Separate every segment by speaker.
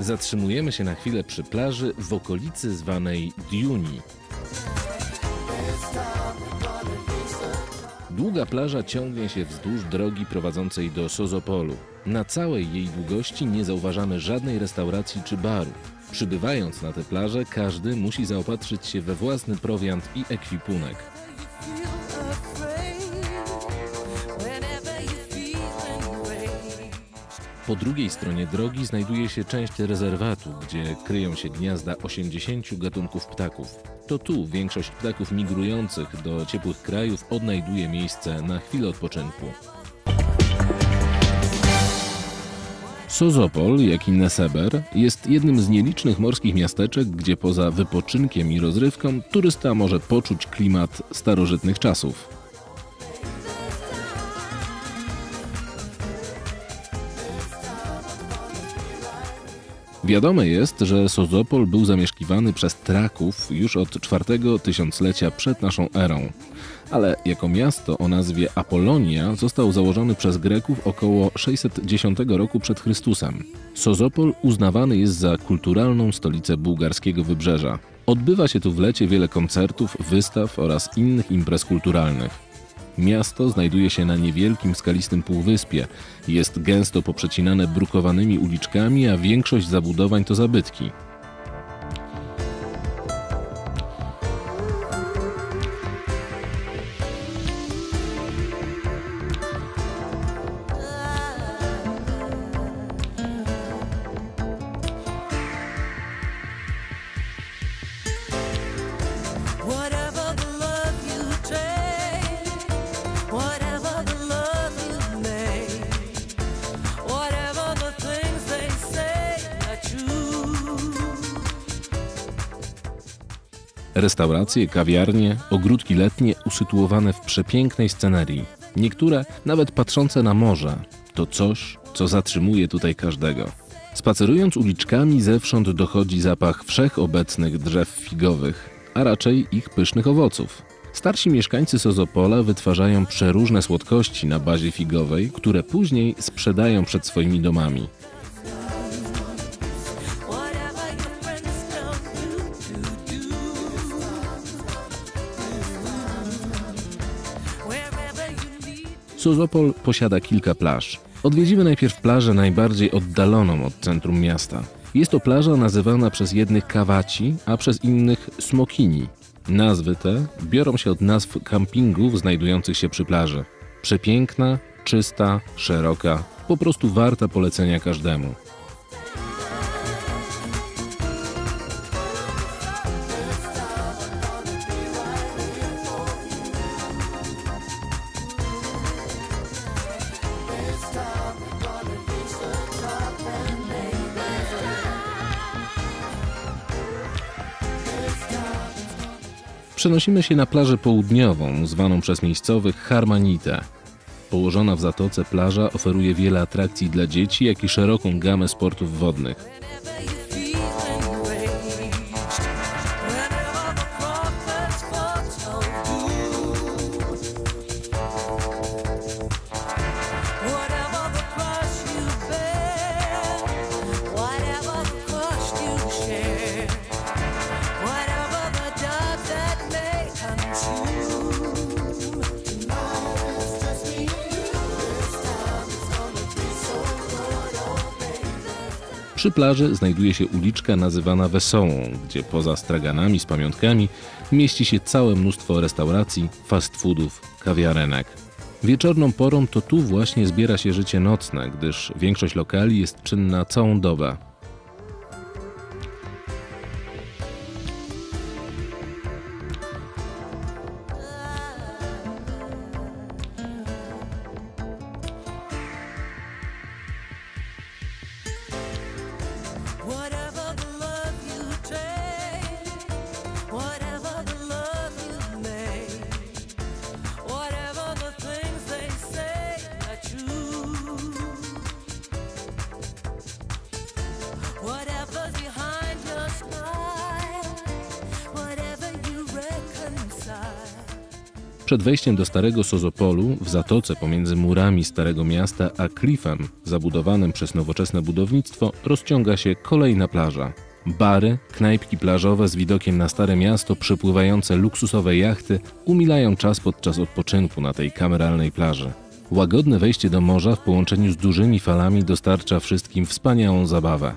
Speaker 1: Zatrzymujemy się na chwilę przy plaży w okolicy zwanej Diuni. Długa plaża ciągnie się wzdłuż drogi prowadzącej do Sozopolu. Na całej jej długości nie zauważamy żadnej restauracji czy baru. Przybywając na tę plażę, każdy musi zaopatrzyć się we własny prowiant i ekwipunek. Po drugiej stronie drogi znajduje się część rezerwatu, gdzie kryją się gniazda 80 gatunków ptaków. To tu większość ptaków migrujących do ciepłych krajów odnajduje miejsce na chwilę odpoczynku. Sozopol, jak i Neseber, jest jednym z nielicznych morskich miasteczek, gdzie poza wypoczynkiem i rozrywką turysta może poczuć klimat starożytnych czasów. Wiadome jest, że Sozopol był zamieszkiwany przez Traków już od czwartego tysiąclecia przed naszą erą. Ale jako miasto o nazwie Apolonia został założony przez Greków około 610 roku przed Chrystusem. Sozopol uznawany jest za kulturalną stolicę bułgarskiego wybrzeża. Odbywa się tu w lecie wiele koncertów, wystaw oraz innych imprez kulturalnych. Miasto znajduje się na niewielkim skalistym półwyspie. Jest gęsto poprzecinane brukowanymi uliczkami, a większość zabudowań to zabytki. Restauracje, kawiarnie, ogródki letnie usytuowane w przepięknej scenerii. Niektóre nawet patrzące na morze. To coś, co zatrzymuje tutaj każdego. Spacerując uliczkami zewsząd dochodzi zapach wszechobecnych drzew figowych, a raczej ich pysznych owoców. Starsi mieszkańcy Sozopola wytwarzają przeróżne słodkości na bazie figowej, które później sprzedają przed swoimi domami. Sozopol posiada kilka plaż. Odwiedzimy najpierw plażę najbardziej oddaloną od centrum miasta. Jest to plaża nazywana przez jednych kawaci, a przez innych smokini. Nazwy te biorą się od nazw kampingów znajdujących się przy plaży. Przepiękna, czysta, szeroka, po prostu warta polecenia każdemu. Przenosimy się na plażę południową, zwaną przez miejscowych Harmanite. Położona w zatoce plaża oferuje wiele atrakcji dla dzieci, jak i szeroką gamę sportów wodnych. Przy plaży znajduje się uliczka nazywana Wesołą, gdzie poza straganami z pamiątkami mieści się całe mnóstwo restauracji, fast foodów, kawiarenek. Wieczorną porą to tu właśnie zbiera się życie nocne, gdyż większość lokali jest czynna całą dobę. Przed wejściem do Starego Sozopolu, w zatoce pomiędzy murami Starego Miasta a klifem, zabudowanym przez nowoczesne budownictwo, rozciąga się kolejna plaża. Bary, knajpki plażowe z widokiem na Stare Miasto, przepływające luksusowe jachty umilają czas podczas odpoczynku na tej kameralnej plaży. Łagodne wejście do morza w połączeniu z dużymi falami dostarcza wszystkim wspaniałą zabawę.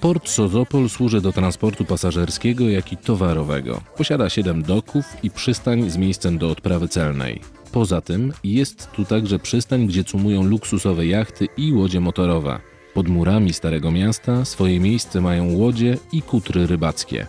Speaker 1: Port Sozopol służy do transportu pasażerskiego, jak i towarowego. Posiada 7 doków i przystań z miejscem do odprawy celnej. Poza tym jest tu także przystań, gdzie cumują luksusowe jachty i łodzie motorowe. Pod murami Starego Miasta swoje miejsce mają łodzie i kutry rybackie.